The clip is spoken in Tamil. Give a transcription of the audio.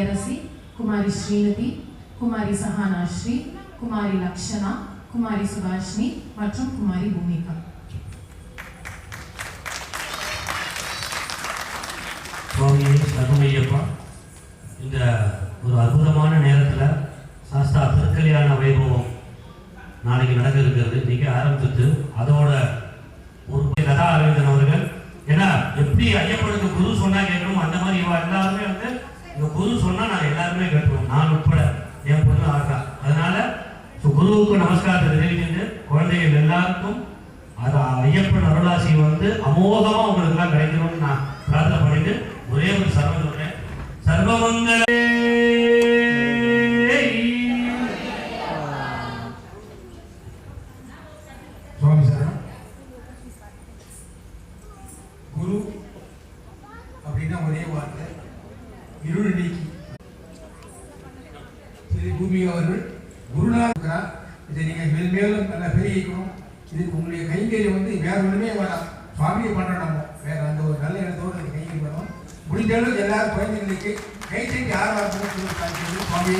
அரசி குமாரி ஸ்ரீநிதி குமாரி சஹானா குமாரி லக்ஷனா குமாரி சுபாஷினி மற்றும் குமாரி பூமிகா. சுவாமி சர்வமையப்பா இந்த ஒரு அற்புதமான நேரத்தில் சாஸ்தா திருக்கல்யாண வைபவம் நாளைக்கு நடக்க இருக்கிறது இன்னைக்கு ஆரம்பிச்சிட்டு அதோட ஒரு கதா அரவிந்தன் அவர்கள். ஏன்னா எப்படி ஐயப்பனுக்கு குரு சொன்னா கேட்கணும் அந்த மாதிரி இவ எல்லாருமே வந்து இந்த குரு சொன்னா நான் எல்லாருமே கேட்போம். நான் உட்பட என் பொண்ணு ஆகா அதனால குருவுக்கு நமஸ்காரத்தை தெரிவிக்கிட்டு குழந்தைகள் எல்லாருக்கும் அது ஐயப்பன் அருளாசி வந்து அமோகமா உங்களுக்கு எல்லாம் கிடைக்கணும்னு நான் பிரார்த்தனை பண்ணிட்டு ஒரே ஒரு சர்வம் சொல்றேன் சர்வமங்களே ஒரே வார்த்தை இருள் நீக்கி. ஸ்ரீ பூமி அவர்கள் குருநாதர் இருக்கிறார் இதை நீங்கள் மேல்மேலும் நல்லா பெருகிக்கணும். இதுக்கு உங்களுடைய கைங்கரியம் வந்து வேற ஒன்றுமே வேணாம். சுவாமியை பண்ணுறோம் நம்ம. வேற அந்த ஒரு நல்ல இடத்தோடு இந்த பண்ணணும். முடிஞ்ச அளவுக்கு எல்லாரும் குழந்தைங்களுக்கு கை செஞ்சு ஆர்வம் சுவாமி